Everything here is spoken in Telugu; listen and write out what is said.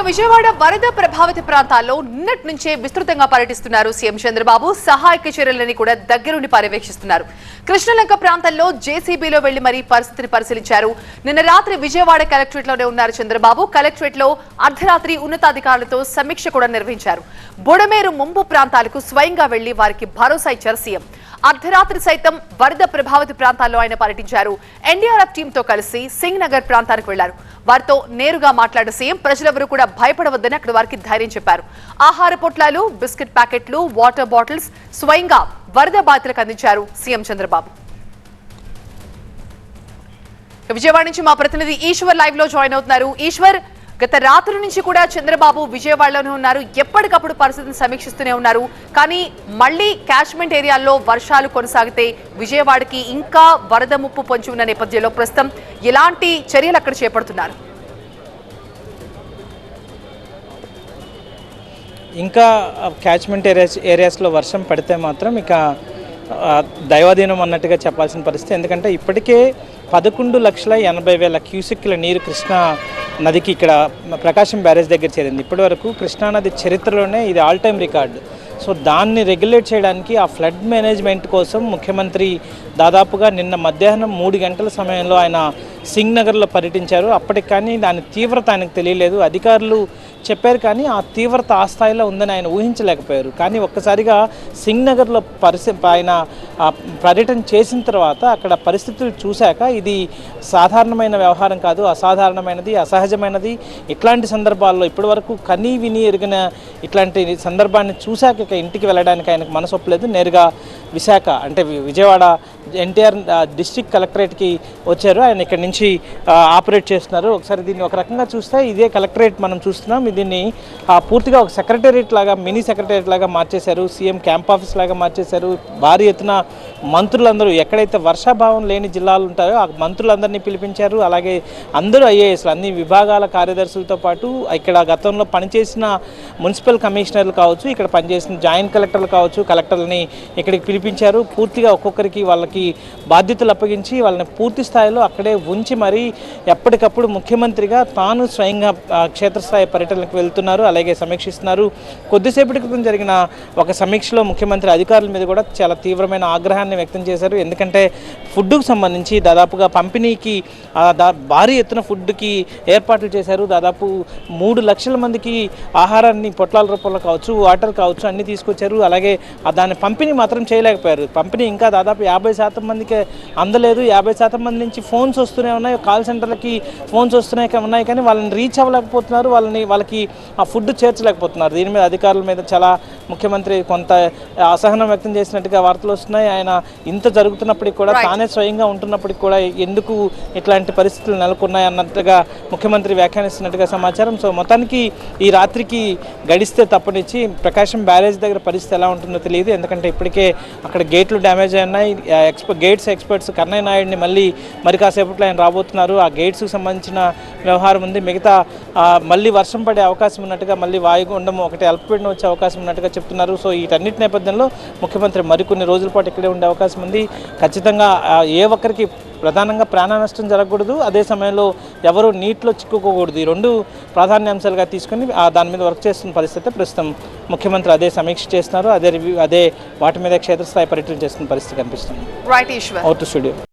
ఇక విజయవాడ వరద ప్రభావిత ప్రాంతాల్లో నిన్నటి నుంచే విస్తృతంగా పర్యటిస్తున్నారు సీఎం చంద్రబాబు. సహాయక చర్యలని కూడా దగ్గరుండి పర్యవేక్షిస్తున్నారు. కృష్ణలంక ప్రాంతంలో జేసీబీలో వెళ్ళి మరీ పరిస్థితిని పరిశీలించారు. నిన్న రాత్రి విజయవాడ కలెక్టరేట్లోనే ఉన్నారు చంద్రబాబు. కలెక్టరేట్లో అర్ధరాత్రి ఉన్నతాధికారులతో సమీక్ష కూడా నిర్వహించారు. బుడమేరు ముంపు ప్రాంతాలకు స్వయంగా వెళ్ళి వారికి భరోసా ఇచ్చారు సీఎం. అర్ధరాత్రి సైతం వరద ప్రభావిత ప్రాంతాల్లో ఆయన పర్యటించారు. ఎన్డీఆర్ఎఫ్ టీంతో కలిసి సింగ్ నగర్ ప్రాంతానికి వెళ్ళారు. వారితో నేరుగా మాట్లాడిన సీఎం ప్రజలెవరూ కూడా భయపడవద్దని అక్కడ వారికి ధైర్యం చెప్పారు. ఆహార పొట్లాలు బిస్కెట్ ప్యాకెట్లు వాటర్ బాటిల్స్ స్వయంగా వరద బాధితులకు అందించారు సీఎం చంద్రబాబు. విజయవాడ నుంచి మా ప్రతినిధి ఈశ్వర్ లైవ్లో జాయిన్ అవుతున్నారు. ఈశ్వర్ గత రాత్రి నుంచి కూడా చంద్రబాబు విజయవాడలోనే ఉన్నారు. ఎప్పటికప్పుడు పరిస్థితిని సమీక్షిస్తూనే ఉన్నారు. కానీ మళ్ళీ క్యాచ్మెంట్ ఏరియాల్లో వర్షాలు కొనసాగితే విజయవాడకి ఇంకా వరద ముప్పు పొంచి ఉన్న నేపథ్యంలో ప్రస్తుతం ఎలాంటి చర్యలు అక్కడ చేపడుతున్నారు? ఇంకా క్యాచ్మెంట్ ఏరియాస్ ఏరియాస్లో వర్షం పడితే మాత్రం ఇక దైవాధీనం అన్నట్టుగా చెప్పాల్సిన పరిస్థితి. ఎందుకంటే ఇప్పటికే పదకొండు లక్షల ఎనభై వేల క్యూసెక్ల నీరు కృష్ణా నదికి ఇక్కడ ప్రకాశం బ్యారేజ్ దగ్గర చేరింది. ఇప్పటి వరకు కృష్ణానది చరిత్రలోనే ఇది ఆల్ టైమ్ రికార్డ్ సో దాన్ని రెగ్యులేట్ చేయడానికి ఆ ఫ్లడ్ మేనేజ్మెంట్ కోసం ముఖ్యమంత్రి దాదాపుగా నిన్న మధ్యాహ్నం మూడు గంటల సమయంలో ఆయన సింగ్ నగర్లో పర్యటించారు. అప్పటికి కానీ దాని తీవ్రత ఆయనకు తెలియలేదు. అధికారులు చెప్పారు కానీ ఆ తీవ్రత ఆ స్థాయిలో ఉందని ఆయన ఊహించలేకపోయారు. కానీ ఒక్కసారిగా సింగ్ నగర్లో పరిస్థితి ఆయన పర్యటన చేసిన తర్వాత అక్కడ పరిస్థితులు చూశాక ఇది సాధారణమైన వ్యవహారం కాదు అసాధారణమైనది అసహజమైనది. ఇట్లాంటి సందర్భాల్లో ఇప్పటివరకు కనీ విని ఎరిగిన ఇట్లాంటి సందర్భాన్ని చూశాక ఇక ఇంటికి వెళ్ళడానికి ఆయనకు మనసొప్పలేదు. నేరుగా విశాఖ అంటే వి- విజయవాడ ఎన్టీఆర్ డిస్టిక్ కలెక్టరేట్కి వచ్చారు. ఆయన ఇక్కడ నుంచి ఆపరేట్ చేస్తున్నారు. ఒకసారి దీన్ని ఒక రకంగా చూస్తే ఇదే కలెక్టరేట్ మనం చూస్తున్నాం. దీన్ని ఆ, పూర్తిగా ఒక సెక్రటేరియట్ లాగా మినీ సెక్రటేరియట్ లాగా మార్చేశారు. సీఎం క్యాంప్ ఆఫీస్ లాగా మార్చేశారు. భారీ ఎత్తున మంత్రులందరూ ఎక్కడైతే వర్షాభావం లేని జిల్లాలు ఉంటాయో ఆ మంత్రులందరినీ పిలిపించారు. అలాగే అందరూ ఐఏఎస్లు అన్ని విభాగాల కార్యదర్శులతో పాటు ఇక్కడ గతంలో పనిచేసిన మున్సిపల్ కమిషనర్లు కావచ్చు ఇక్కడ పనిచేసిన జాయింట్ కలెక్టర్లు కావచ్చు కలెక్టర్లని ఇక్కడికి పిలిపించారు. పూర్తిగా ఒక్కొక్కరికి వాళ్ళ వాళ్ళకి బాధ్యతలు అప్పగించి వాళ్ళని పూర్తి స్థాయిలో అక్కడే ఉంచి మరీ ఎప్పటికప్పుడు ముఖ్యమంత్రిగా తాను స్వయంగా క్షేత్రస్థాయి పర్యటనకు వెళ్తున్నారు అలాగే సమీక్షిస్తున్నారు. కొద్దిసేపటి క్రితం జరిగిన ఒక సమీక్షలో ముఖ్యమంత్రి అధికారుల మీద కూడా చాలా తీవ్రమైన ఆగ్రహాన్ని వ్యక్తం చేశారు. ఎందుకంటే ఫుడ్కు సంబంధించి దాదాపుగా పంపిణీకి భారీ ఎత్తున ఫుడ్కి ఏర్పాట్లు చేశారు. దాదాపు మూడు లక్షల మందికి ఆహారాన్ని పొట్లాల రూపంలో కావచ్చు వాటర్ కావచ్చు అన్నీ తీసుకొచ్చారు. అలాగే ఆ దాని పంపిణీ మాత్రం చేయలేకపోయారు. పంపిణీ ఇంకా దాదాపు యాభై శాతం మందికి అందలేదు. యాభై శాతం మంది నుంచి ఫోన్స్ వస్తూనే ఉన్నాయి. కాల్ సెంటర్లకి ఫోన్స్ వస్తున్నాయి ఉన్నాయి కానీ వాళ్ళని రీచ్ అవ్వలేకపోతున్నారు. వాళ్ళని వాళ్ళకి ఆ ఫుడ్ చేర్చలేకపోతున్నారు. దీని మీద అధికారుల మీద చాలా ముఖ్యమంత్రి కొంత అసహనం వ్యక్తం చేసినట్టుగా వార్తలు వస్తున్నాయి. ఆయన ఇంత జరుగుతున్నప్పటికి కూడా. తానే స్వయంగా ఉంటున్నప్పటికి కూడా ఎందుకు ఇట్లాంటి పరిస్థితులు నెలకొన్నాయి అన్నట్టుగా ముఖ్యమంత్రి వ్యాఖ్యానిస్తున్నట్టుగా సమాచారం. సో మొత్తానికి ఈ రాత్రికి గడిస్తే తప్పనిచ్చి ప్రకాశం బ్యారేజ్ దగ్గర పరిస్థితి ఎలా ఉంటుందో తెలియదు. ఎందుకంటే ఇప్పటికే అక్కడ గేట్లు డ్యామేజ్ అయి ఉన్నాయి. ఎక్స్పో గేట్స్ ఎక్స్పర్ట్స్ కన్నయ్య నాయుడిని మళ్ళీ మరి కాసేపట్లో ఆయన రాబోతున్నారు. ఆ గేట్స్కి సంబంధించిన వ్యవహారం ఉంది. మిగతా మళ్ళీ వర్షం పడే అవకాశం ఉన్నట్టుగా మళ్ళీ వాయుగుండం ఒకటి అల్పపీడనం వచ్చే అవకాశం ఉన్నట్టుగా చెప్తున్నారు. సో వీటన్నిటి నేపథ్యంలో ముఖ్యమంత్రి మరికొన్ని రోజుల పాటు ఇక్కడే ఉండే అవకాశం ఉంది. ఖచ్చితంగా ఏ ఒక్కరికి ప్రధానంగా ప్రాణ నష్టం జరగకూడదు. అదే సమయంలో ఎవరు నీటిలో చిక్కుకోకూడదు. ఈ రెండు ప్రాధాన్యాంశాలుగా తీసుకుని ఆ దాని మీద వర్క్ చేస్తున్న పరిస్థితి ప్రస్తుతం ముఖ్యమంత్రి అదే సమీక్ష చేస్తున్నారు. అదే రివ్యూ అదే వాటి మీద క్షేత్రస్థాయి పర్యటన చేస్తున్న పరిస్థితి కనిపిస్తుంది. Right studio